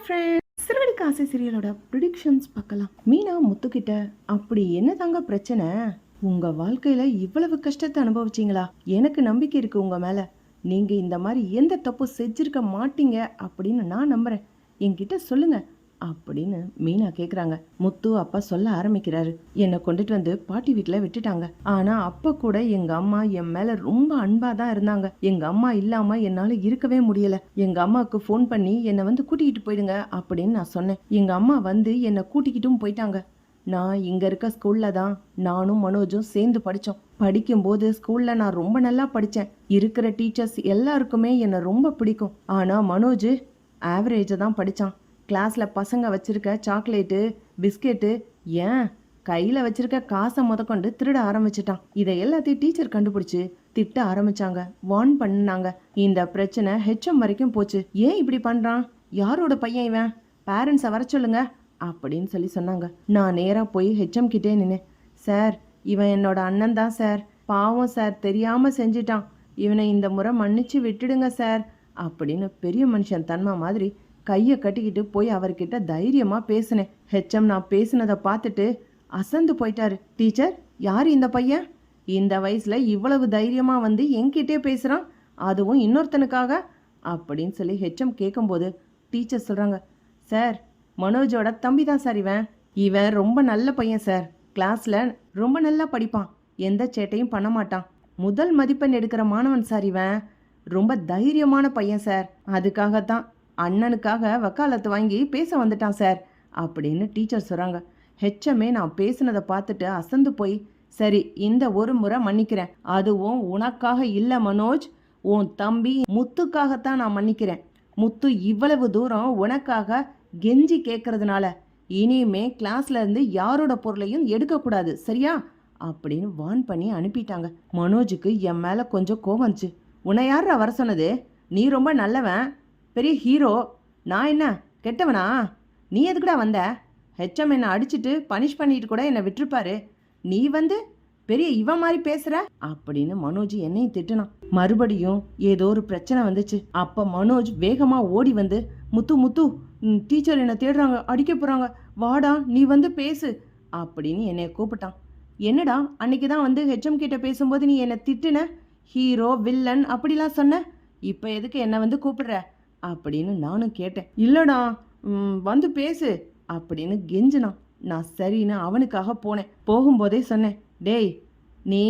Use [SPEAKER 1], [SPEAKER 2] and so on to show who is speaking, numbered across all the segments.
[SPEAKER 1] Hi friends சிறுவனுக்கு ஆசை சீரியலோட predictions பார்க்கலாம். மீனா முத்துக்கிட்ட அப்படி என்ன தாங்க பிரச்சனை? உங்க வாழ்க்கையில இவ்வளவு கஷ்டத்தை அனுபவிச்சீங்களா? எனக்கு நம்பிக்கை இருக்கு உங்க மேல. நீங்க இந்த மாதிரி எந்த தப்பு செஞ்சிருக்க மாட்டீங்க அப்படின்னு நான் நம்புறேன். என்கிட்ட சொல்லுங்க. அப்படின்னு மீனா கேக்குறாங்க. முத்து அப்பா சொல்ல ஆரம்பிக்கிறாரு. என்னை கொண்டுட்டு வந்து பாட்டி வீட்டில் விட்டுட்டாங்க. ஆனா அப்ப கூட எங்க அம்மா என் மேல ரொம்ப அன்பா தான் இருந்தாங்க. எங்க அம்மா இல்லாம என்னால இருக்கவே முடியல. எங்க அம்மாவுக்கு ஃபோன் பண்ணி என்னை வந்து கூட்டிகிட்டு போயிடுங்க அப்படின்னு நான் சொன்னேன். எங்க அம்மா வந்து என்னை கூட்டிக்கிட்டும் போயிட்டாங்க. நான் இங்க இருக்க ஸ்கூல்ல தான் நானும் மனோஜும் சேர்ந்து படித்தோம் படிக்கும்போது ஸ்கூல்ல நான் ரொம்ப நல்லா படித்தேன் இருக்கிற டீச்சர்ஸ் எல்லாருக்குமே என்னை ரொம்ப பிடிக்கும். ஆனா மனோஜ் ஆவரேஜை தான் படித்தான் கிளாஸில் பசங்க வச்சிருக்க சாக்லேட்டு பிஸ்கெட்டு ஏன்? கையில் வச்சிருக்க காசை முதற்கொண்டு திருட ஆரம்பிச்சிட்டான். இதை எல்லாத்தையும் டீச்சர் கண்டுபிடிச்சு திட்ட ஆரம்பிச்சாங்க. வார்ன் பண்ணாங்க. இந்த பிரச்சனை ஹெச்எம் வரைக்கும் போச்சு. ஏன் இப்படி பண்ணுறான் யாரோட பையன் இவன்? பேரண்ட்ஸை வர சொல்லுங்க அப்படின்னு சொல்லி சொன்னாங்க. நான் நேராக போய் ஹெச்எம் கிட்டே நின்னேன் சார் இவன் என்னோட அண்ணன் தான் சார். பாவம் சார் தெரியாமல் செஞ்சிட்டான். இவனை இந்த முறை மன்னிச்சு விட்டுடுங்க சார். அப்படின்னு பெரிய மனுஷன் தன்மை மாதிரி கையை கட்டிக்கிட்டு போய் அவர்கிட்ட தைரியமாக பேசினேன். ஹெச்எம் நான் பேசினதை பார்த்துட்டு அசந்து போயிட்டாரு. டீச்சர் யார் இந்த பையன்? இந்த வயசில் இவ்வளவு தைரியமாக வந்து என்கிட்டே பேசுகிறான் அதுவும் இன்னொருத்தனுக்காக? அப்படின்னு சொல்லி ஹெச்எம் கேட்கும்போது டீச்சர் சொல்கிறாங்க சார் மனோஜோட தம்பி தான் சார் இவன். இவன் ரொம்ப நல்ல பையன் சார். கிளாஸில் ரொம்ப நல்லா படிப்பான். எந்த சேட்டையும் பண்ண மாட்டான். முதல் மதிப்பெண் எடுக்கிற மாணவன் சார் இவன். ரொம்ப தைரியமான பையன் சார். அதுக்காகத்தான் அண்ணனுக்காக வக்காலத்து வாங்கி பேச வந்துட்டான் சார் அப்படின்னு டீச்சர் சொல்கிறாங்க ஹெச்எம்ஏ நான் பேசுனதை பார்த்துட்டு அசந்து போய் சரி இந்த ஒரு முறை மன்னிக்கிறேன். அதுவும் உனக்காக இல்லை மனோஜ். உன் தம்பி முத்துக்காகத்தான் நான் மன்னிக்கிறேன். முத்து இவ்வளவு தூரம் உனக்காக கெஞ்சி கேட்கறதுனால இனியுமே கிளாஸ்ல இருந்து யாரோட பொருளையும் எடுக்கக்கூடாது சரியா? அப்படின்னு வான் பண்ணி அனுப்பிட்டாங்க. மனோஜுக்கு என் மேலே கொஞ்சம் கோவம்ச்சு உன்னை யாரா வர சொன்னது? நீ ரொம்ப நல்லவன். பெரிய ஹீரோ நான் என்ன கெட்டவனா? நீ எதுக்குடா வந்த? ஹெச்எம் என்னை அடிச்சுட்டு பனிஷ் பண்ணிட்டு கூட என்னை விட்டுருப்பாரு. நீ வந்து பெரிய இவன் மாதிரி பேசுற? அப்படின்னு மனோஜ் என்னையும் திட்டினான். மறுபடியும் ஏதோ ஒரு பிரச்சனை வந்துச்சு. அப்ப மனோஜ் வேகமா ஓடி வந்து முத்து முத்து டீச்சர் என்னை தேடுறாங்க அடிக்க போறாங்க. வாடா நீ வந்து பேசு அப்படின்னு என்னை கூப்பிட்டான். என்னடா அன்னைக்கு தான் வந்து ஹெச்எம் கிட்ட பேசும்போது நீ என்னை திட்டுன? ஹீரோ வில்லன் அப்படிலாம் சொன்ன? இப்போ எதுக்கு என்னை வந்து கூப்பிடுற? அப்படின்னு நானும் கேட்டேன். இல்லடா வந்து பேசு அப்படின்னு கெஞ்சினான். நான் சரின்னு அவனுக்காக போனேன். போகும்போதே சொன்னேன் டேய் நீ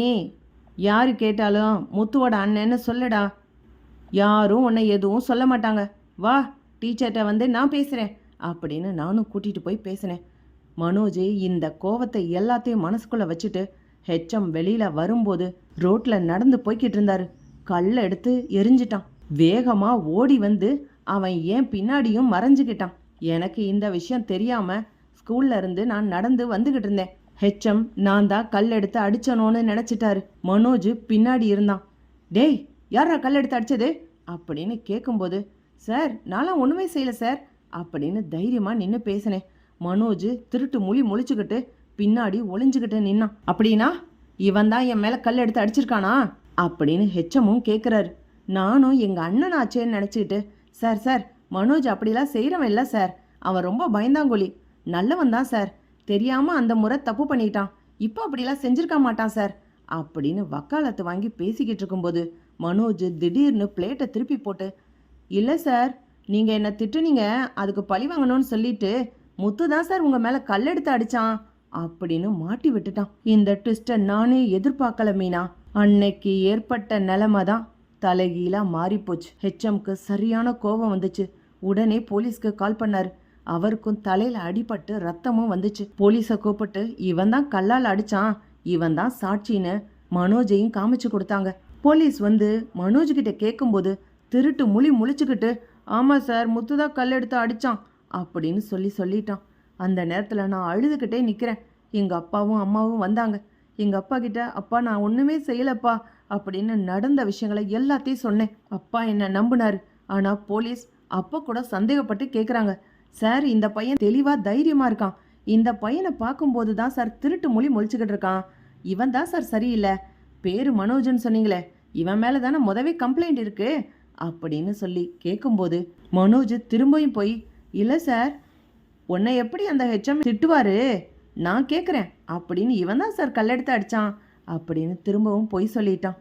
[SPEAKER 1] யார் கேட்டாலும் முத்துவோட அண்ணன்னு சொல்லடா. யாரும் உன்னை எதுவும் சொல்ல மாட்டாங்க. வா டீச்சர்கிட்ட வந்து நான் பேசுகிறேன் அப்படின்னு நானும் கூட்டிகிட்டு போய் பேசினேன். மனோஜ் இந்த கோவத்தை எல்லாத்தையும் மனசுக்குள்ளே வச்சுட்டு ஹெச்எம் வெளியில் வரும்போது ரோட்டில் நடந்து போய்கிட்டு இருந்தாரு. கல்லை எடுத்து எரிஞ்சிட்டான். வேகமாக ஓடி வந்து அவன் ஏன் பின்னாடியும் மறைஞ்சுக்கிட்டான். எனக்கு இந்த விஷயம் தெரியாமல் ஸ்கூல்ல இருந்து நான் நடந்து வந்துகிட்டு இருந்தேன். ஹெச்எம் நான் தான் கல் எடுத்து அடிச்சனோன்னு நினச்சிட்டாரு. மனோஜ் பின்னாடி இருந்தான். டேய் யாரா கல் எடுத்து அடிச்சது? அப்படின்னு கேட்கும்போது சார் நான்லாம் ஒன்றுமே செய்யல சார் அப்படின்னு தைரியமாக நின்று பேசினேன். மனோஜ் திருட்டு மொழி முழிச்சுக்கிட்டு பின்னாடி ஒளிஞ்சுக்கிட்டு நின்னான். அப்படின்னா இவன் தான் என் மேலே கல் எடுத்து அடிச்சிருக்கானா? அப்படின்னு ஹெச்எம்மும் கேட்குறாரு நானும் எங்கள் அண்ணன் ஆச்சேன்னு நினச்சிக்கிட்டு சார் சார் மனோஜ் அப்படிலாம் செய்கிறவன் இல்லை சார். அவன் ரொம்ப பயந்தாங்கொலி நல்லவன் தான் சார். தெரியாமல் அந்த முறை தப்பு பண்ணிட்டான். இப்போ அப்படிலாம் செஞ்சிருக்க மாட்டான் சார். அப்படின்னு வக்காலத்து வாங்கி பேசிக்கிட்டு இருக்கும்போது மனோஜ் திடீர்னு பிளேட்டை திருப்பி போட்டு இல்லை சார். நீங்கள் என்னை திட்டுனீங்க. அதுக்கு பழி வாங்கணும்னு சொல்லிட்டு முத்து தான் சார் உங்கள் மேலே கல்லெடுத்து அடிச்சான். அப்படின்னு மாட்டி விட்டுட்டான். இந்த ட்விஸ்ட்டை நானே எதிர்பார்க்கல மீனா. அன்னைக்கு ஏற்பட்ட நிலைமை தான் தலைகீழாக மாறிப்போச்சு. ஹெச்எம்க்கு சரியான கோபம் வந்துச்சு. உடனே போலீஸ்க்கு கால் பண்ணார். அவருக்கும் தலையில் அடிபட்டு ரத்தமும் வந்துச்சு. போலீஸை கூப்பிட்டு இவன் தான் கல்லால் அடிச்சான். இவன் தான் சாட்சின்னு மனோஜையும் காமிச்சு கொடுத்தாங்க. போலீஸ் வந்து மனோஜ் கிட்ட கேட்கும்போது திருட்டு முழி முழிச்சுக்கிட்டு ஆமாம் சார் முத்து தான் கல் எடுத்து அடிச்சான் அப்படின்னு சொல்லி சொல்லிட்டான். அந்த நேரத்தில் நான் அழுதுகிட்டே நிற்கிறேன் எங்கள் அப்பாவும் அம்மாவும் வந்தாங்க. எங்கள் அப்பா கிட்ட அப்பா நான் ஒன்றுமே செய்யலப்பா அப்படின்னு நடந்த விஷயங்களை எல்லாத்தையும் சொன்னேன். அப்பா என்னை நம்பினார். ஆனால் போலீஸ் அப்போ கூட சந்தேகப்பட்டு கேட்குறாங்க சார் இந்த பையன் தெளிவாக தைரியமாக இருக்கான். இந்த பையனை பார்க்கும்போது தான் சார் திருட்டு மொழி முழிச்சுக்கிட்டு இருக்கான். இவன் தான் சார் சரியில்லை. பேரு மனோஜ்னு சொன்னீங்களே. இவன் மேலே தானே முதவே கம்ப்ளைண்ட் இருக்கு அப்படின்னு சொல்லி கேட்கும்போது மனோஜ் திரும்பவும் போய் இல்லை சார் உன்னை எப்படி அந்த ஹெச்எம் திட்டுவாரு? நான் கேட்குறேன் அப்படின்னு இவன் தான் சார் கல்லெடுத்து அடித்தான் அப்படின்னு திரும்பவும் பொய் சொல்லிட்டான்.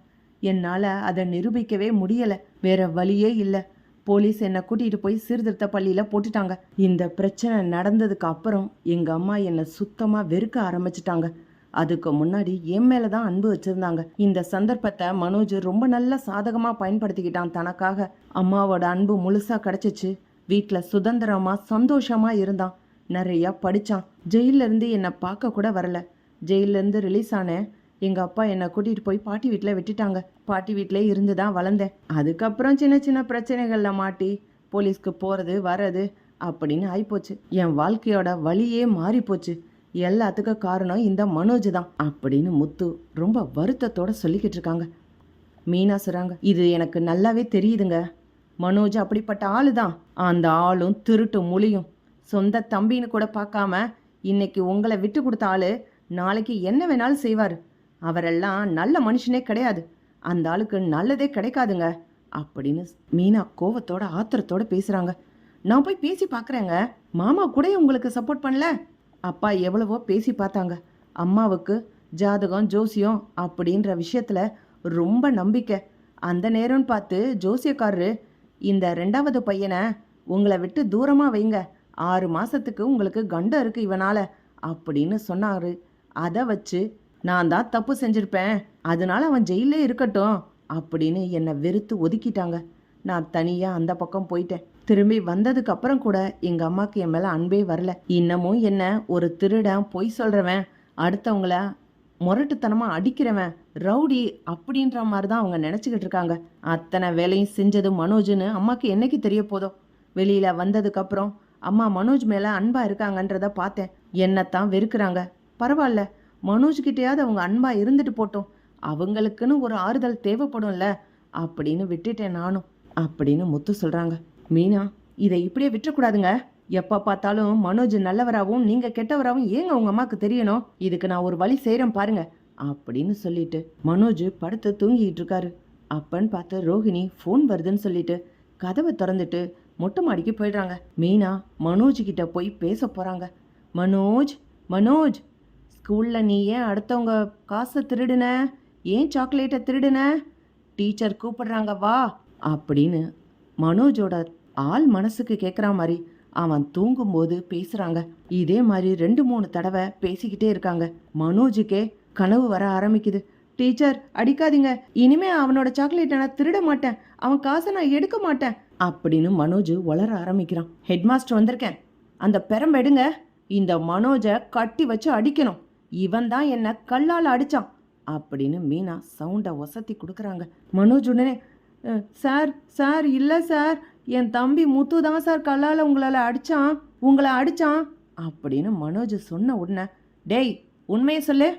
[SPEAKER 1] என்னால் அதை நிரூபிக்கவே முடியலை. வேற வழியே இல்லை. போலீஸ் என்னை கூட்டிகிட்டு போய் சீர்திருத்த பள்ளியில் போட்டுட்டாங்க. இந்த பிரச்சனை நடந்ததுக்கு அப்புறம் எங்கள் அம்மா என்னை சுத்தமாக வெறுக்க ஆரம்பிச்சிட்டாங்க. அதுக்கு முன்னாடி என் மேலே தான் அன்பு வச்சுருந்தாங்க. இந்த சந்தர்ப்பத்தை மனோஜ் ரொம்ப நல்ல சாதகமாக பயன்படுத்திக்கிட்டான் தனக்காக. அம்மாவோட அன்பு முழுசாக கிடச்சிச்சு. வீட்டில் சுதந்திரமாக சந்தோஷமாக இருந்தான். நிறையா படித்தான் ஜெயிலேருந்து என்னை பார்க்க கூட வரல. ஜெயிலேருந்து ரிலீஸ் ஆனேன் எங்கள் அப்பா என்னை கூட்டிகிட்டு போய் பாட்டி வீட்டில் விட்டுட்டாங்க. பாட்டி வீட்டிலே இருந்து தான் வளர்ந்தேன். அதுக்கப்புறம் சின்ன சின்ன பிரச்சனைகளில் மாட்டி போலீஸ்க்கு போகிறது வர்றது அப்படின்னு ஆயிப்போச்சு. என் வாழ்க்கையோட வழியே மாறிப்போச்சு. எல்லாத்துக்கும் காரணம் இந்த மனோஜ் தான் அப்படின்னு முத்து ரொம்ப வருத்தத்தோட சொல்லிக்கிட்டு இருக்காங்க. மீனா சொல்கிறாங்க இது எனக்கு நல்லாவே தெரியுதுங்க. மனோஜ் அப்படிப்பட்ட ஆளு தான் அந்த ஆளும் திருட்டு மொழியும். சொந்த தம்பின்னு கூட பார்க்காம இன்னைக்கு உங்களை விட்டு கொடுத்த ஆளு நாளைக்கு என்ன வேணாலும் செய்வார். அவரெல்லாம் நல்ல மனுஷனே கிடையாது. அந்த ஆளுக்கு நல்லதே கிடைக்காதுங்க. அப்படின்னு மீனா கோவத்தோட ஆத்திரத்தோட பேசுகிறாங்க நான் போய் பேசி பார்க்குறேங்க மாமா கூட உங்களுக்கு சப்போர்ட் பண்ணல? அப்பா எவ்வளவோ பேசி பார்த்தாங்க. அம்மாவுக்கு ஜாதகம் ஜோசியம் அப்படின்ற விஷயத்தில் ரொம்ப நம்பிக்கை. அந்த நேரம்னு பார்த்து ஜோசியக்காரரு இந்த ரெண்டாவது பையனை உங்களை விட்டு தூரமாக வைங்க. ஆறு மாதத்துக்கு உங்களுக்கு கண்டம் இருக்குது இவனால் அப்படின்னு சொன்னார். அதை வச்சு நான் தான் தப்பு செஞ்சுருப்பேன். அதனால அவன் ஜெயிலே இருக்கட்டும் அப்படின்னு என்னை வெறுத்து ஒதுக்கிட்டாங்க. நான் தனியாக அந்த பக்கம் போயிட்டேன். திரும்பி வந்ததுக்கு அப்புறம் கூட எங்கள் அம்மாவுக்கு என் மேலே அன்பே வரல. இன்னமும் என்ன ஒரு திருடன் பொய் சொல்கிறவன் அடுத்தவங்கள முரட்டுத்தனமாக அடிக்கிறவன் ரவுடி அப்படின்ற மாதிரி தான் அவங்க நினச்சிக்கிட்டு இருக்காங்க. அத்தனை வேலையும் செஞ்சது மனோஜ்னு அம்மாவுக்கு என்னைக்கு தெரிய போதோ. வெளியில் வந்ததுக்கப்புறம் அம்மா மனோஜ் மேலே அன்பாக இருக்காங்கன்றத பார்த்தேன். என்னத்தான் வெறுக்கிறாங்க. பரவாயில்ல மனோஜ் கிட்டேயாவது அவங்க அன்பாக இருந்துட்டு போட்டோம். அவங்களுக்குன்னு ஒரு ஆறுதல் தேவைப்படும்ல. அப்படின்னு விட்டுட்டேன் நானும். அப்படின்னு முத்து சொல்கிறாங்க மீனா இதை இப்படியே விட்டுறக்கூடாதுங்க. எப்போ பார்த்தாலும் மனோஜ் நல்லவராகவும் நீங்கள் கெட்டவராகவும் ஏங்க உங்கள் அம்மாவுக்கு தெரியணும்? இதுக்கு நான் ஒரு வழி செய்கிறேன் பாருங்க. அப்படின்னு சொல்லிட்டு மனோஜ் படுத்து தூங்கிட்டு இருக்காரு. அப்பன்னு பார்த்து ரோஹிணி ஃபோன் வருதுன்னு சொல்லிட்டு கதவை திறந்துட்டு மொட்டை மாடிக்கு போயிடுறாங்க. மீனா மனோஜ் கிட்ட போய் பேச போகிறாங்க மனோஜ் மனோஜ் ஸ்கூலில் நீ ஏன் அடுத்தவங்க காசை திருடுன? ஏன் சாக்லேட்டை திருடுன? டீச்சர் கூப்பிடுறாங்க வா அப்படின்னு மனோஜோட ஆள் மனசுக்கு கேட்குற மாதிரி அவன் தூங்கும்போது பேசுகிறாங்க இதே மாதிரி ரெண்டு மூணு தடவை பேசிக்கிட்டே இருக்காங்க. மனோஜுக்கே கனவு வர ஆரம்பிக்குது. டீச்சர் அடிக்காதீங்க. இனிமே அவனோட சாக்லேட்டை நான் திருட மாட்டேன். அவன் காசை நான் எடுக்க மாட்டேன். அப்படின்னு மனோஜ் வளர ஆரம்பிக்கிறான். ஹெட்மாஸ்டர் வந்திருக்கேன். அந்த பெரம்ப எடுங்க. இந்த மனோஜை கட்டி வச்சு அடிக்கணும். இவன் தான் என்னை கல்லால் அடிச்சான் அப்படின்னு மீனா சவுண்டை ஒசத்தி கொடுக்குறாங்க. மனோஜ் உடனே சார் சார் இல்லை சார் என் தம்பி முத்து தான் சார் கல்லால் உங்களால் அடித்தான் உங்களை அடிச்சான். அப்படின்னு மனோஜ் சொன்ன உடனே டேய் உண்மையை சொல்லு.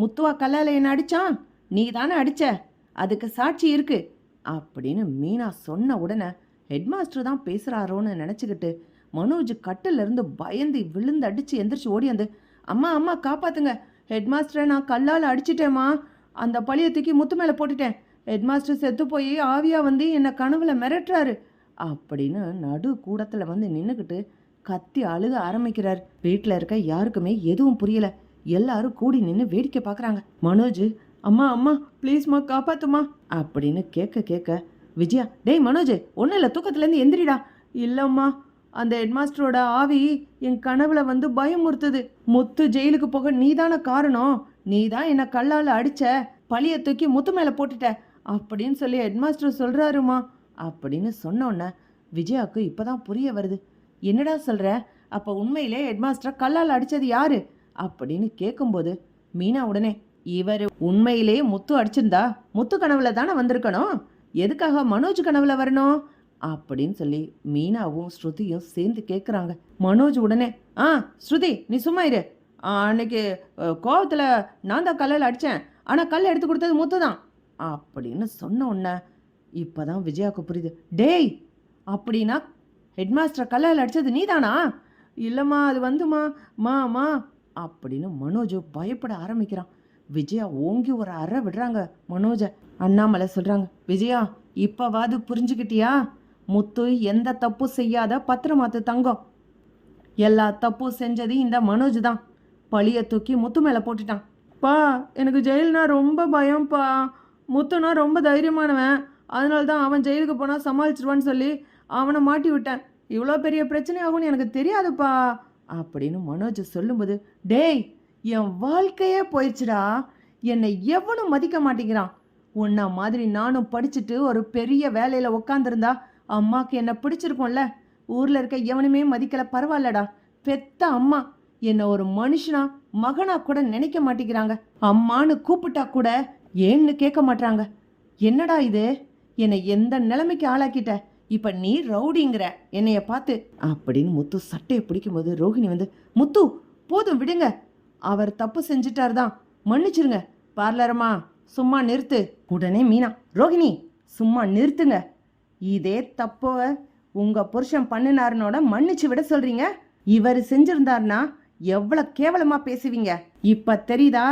[SPEAKER 1] முத்துவா கல்லால் என்ன அடிச்சான். நீ தானே அடித்த அதுக்கு சாட்சி இருக்கு. அப்படின்னு மீனா சொன்ன உடனே ஹெட்மாஸ்டர் தான் பேசுகிறாரோன்னு நினச்சிக்கிட்டு மனோஜ் கட்டிலிருந்து பயந்து விழுந்து அடித்து எந்திரிச்சு ஓடியாந்து அம்மா அம்மா காப்பாத்துங்க. ஹெட்மாஸ்டரை நான் கல்லால் அடிச்சிட்டேம்மா. அந்த பழியை தூக்கி முத்து மேலே போட்டுட்டேன். ஹெட்மாஸ்டர் செத்து போய் ஆவியாக வந்து என்னை கனவுல மிரட்டுறாரு. அப்படின்னு நடு கூடத்தில் வந்து நின்றுக்கிட்டு கத்தி அழுக ஆரம்பிக்கிறார். வீட்டில் இருக்க யாருக்குமே எதுவும் புரியலை. எல்லாரும் கூடி நின்று வேடிக்கை பார்க்குறாங்க மனோஜ் அம்மா அம்மா ப்ளீஸ்மா காப்பாத்துமா? அப்படின்னு கேட்க கேட்க விஜயா டேய் மனோஜ் ஒன்றும் இல்லை தூக்கத்துலேருந்து எந்திரிடா. இல்லைம்மா அந்த ஹெட்மாஸ்டரோட ஆவி என் கனவுல வந்து பயமுறுத்துது. முத்து ஜெயிலுக்கு போக நீதான காரணம். நீ தான் என்னை கல்லால் அடிச்ச பழியை தூக்கி முத்து மேலே போட்டுட்ட. அப்படின்னு சொல்லி ஹெட்மாஸ்டர் சொல்கிறாருமா அப்படின்னு சொன்னோன்னே விஜயாவுக்கு இப்போ தான் புரிய வருது. என்னடா சொல்கிற அப்போ உண்மையிலே ஹெட்மாஸ்டரை கல்லால் அடித்தது யாரு? அப்படின்னு கேட்கும்போது மீனா உடனே இவர் உண்மையிலேயே முத்து அடிச்சிருந்தா முத்து கனவுல தானே வந்திருக்கணும்? எதுக்காக மனோஜ் கனவுல வரணும்? அப்படின்னு சொல்லி மீனாவும் ஸ்ருதியும் சேர்ந்து கேட்குறாங்க மனோஜ் உடனே ஆ ஸ்ருதி நீ சும்மா இரு. அன்னைக்கு கோவத்தில் நான் தான் கல்லில் அடித்தேன் ஆனால் கல் எடுத்து கொடுத்தது முத்து தான். அப்படின்னு சொன்ன உடனே இப்போ தான் விஜயாவுக்கு புரியுது. டேய் அப்படின்னா ஹெட்மாஸ்டர் கல்லால் அடித்தது நீதானா? இல்லைம்மா அது வந்துமா மா மா அப்படின்னு மனோஜ் பயப்பட ஆரம்பிக்கிறான். விஜயா ஓங்கி ஒரு அறை விடுறாங்க. மனோஜை அண்ணாமலை சொல்கிறாங்க விஜயா இப்போவாது புரிஞ்சுக்கிட்டியா? முத்து எந்த தப்பு செய்யாத பத்திரமாத்து தங்கம். எல்லா தப்பும் செஞ்சது இந்த மனோஜ் தான். பழிய தூக்கி முத்து மேலே போட்டுட்டான். பா எனக்கு ஜெயில்னா ரொம்ப பயம்ப்பா முத்துனா ரொம்ப தைரியமானவன். அதனால தான் அவன் ஜெயிலுக்கு போனால் சமாளிச்சிருவான்னு சொல்லி அவனை மாட்டி விட்டேன். இவ்வளோ பெரிய பிரச்சனை ஆகும்னு எனக்கு தெரியாதுப்பா அப்படின்னு மனோஜ் சொல்லும்போது டேய் என் வாழ்க்கையே போயிடுச்சுடா. என்னை எவனும் மதிக்க மாட்டேங்கிறான். உன்ன மாதிரி நானும் படிச்சுட்டு ஒரு பெரிய வேலையில் உக்காந்துருந்தா அம்மாவுக்கு என்ன பிடிச்சிருக்கும்ல. ஊரில் இருக்க எவனுமே மதிக்கலை பரவாயில்லடா. பெத்த அம்மா என்னை ஒரு மனுஷனா மகனா கூட நினைக்க மாட்டேங்கிறாங்க. அம்மான்னு கூப்பிட்டா கூட ஏன்னு கேட்க மாட்டாங்க என்னடா இது? என்னை எந்த நிலைமைக்கு ஆளாக்கிட்ட? இப்ப நீ ரவுடிங்கிற. என்னைய பார்த்து அப்படின்னு முத்து சட்டையை பிடிக்கும்போது ரோஹிணி வந்து முத்து போதும் விடுங்க. அவர் தப்பு செஞ்சிட்டார் தான் மன்னிச்சிருங்க. பார்லரம்மா சும்மா நிறுத்து. உடனே மீனா ரோஹிணி சும்மா நிறுத்துங்க. இதே தப்போ உங்கள் புருஷன் பண்ணினாருனோட மன்னிச்சு விட சொல்கிறீங்க இவர் செஞ்சிருந்தார்னா எவ்வளோ கேவலமாக பேசுவீங்க? இப்போ தெரியுதா?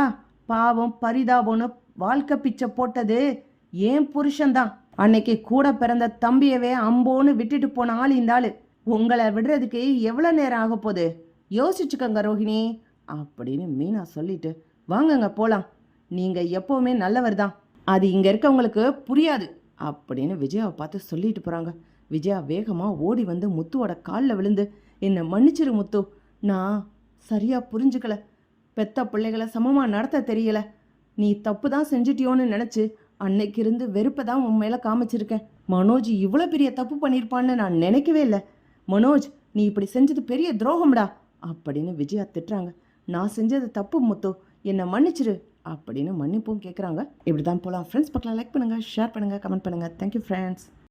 [SPEAKER 1] பாவம் பரிதாபம்னு வாழ்க்கை பிச்சை போட்டது ஏன் புருஷன்தான். அன்னைக்கு கூட பிறந்த தம்பியவே அம்போன்னு விட்டுட்டு போன ஆள் இந்த ஆள். உங்களை விடுறதுக்கு எவ்வளோ நேரம் ஆக போகுது? யோசிச்சுக்கோங்க ரோஹிணி. அப்படின்னு மீனா சொல்லிட்டு வாங்கங்க போலாம். நீங்க எப்பவுமே நல்லவர் தான். அது இங்க இருக்கவங்களுக்கு புரியாது. அப்படின்னு விஜயாவை பார்த்து சொல்லிட்டு போறாங்க. விஜயா வேகமா ஓடி வந்து முத்துவோட காலில் விழுந்து என்னை மன்னிச்சிரு முத்து. நான் சரியா புரிஞ்சுக்கல. பெத்த பிள்ளைகளை சமமா நடத்த தெரியல. நீ தப்பு தான் செஞ்சிட்டியோன்னு நினச்சி அன்னைக்கு இருந்து வெறுப்பை தான் உன் மேலே காமிச்சிருக்கேன். மனோஜ் இவ்வளோ பெரிய தப்பு பண்ணியிருப்பான்னு நான் நினைக்கவே இல்லை. மனோஜ் நீ இப்படி செஞ்சது பெரிய துரோகம்டா. அப்படின்னு விஜயா திட்டுறாங்க. நான் செஞ்சது தப்பு முத்து. என்னை மன்னிச்சிரு. அப்படின்னு மன்னிப்பும் கேட்குறாங்க இப்படி தான் போகலாம் ஃப்ரெண்ட்ஸ் பக்கம் லைக் பண்ணுங்கள் ஷேர் பண்ணுங்கள் கமெண்ட் பண்ணுங்கள் தேங்க்யூ ஃப்ரெண்ட்ஸ்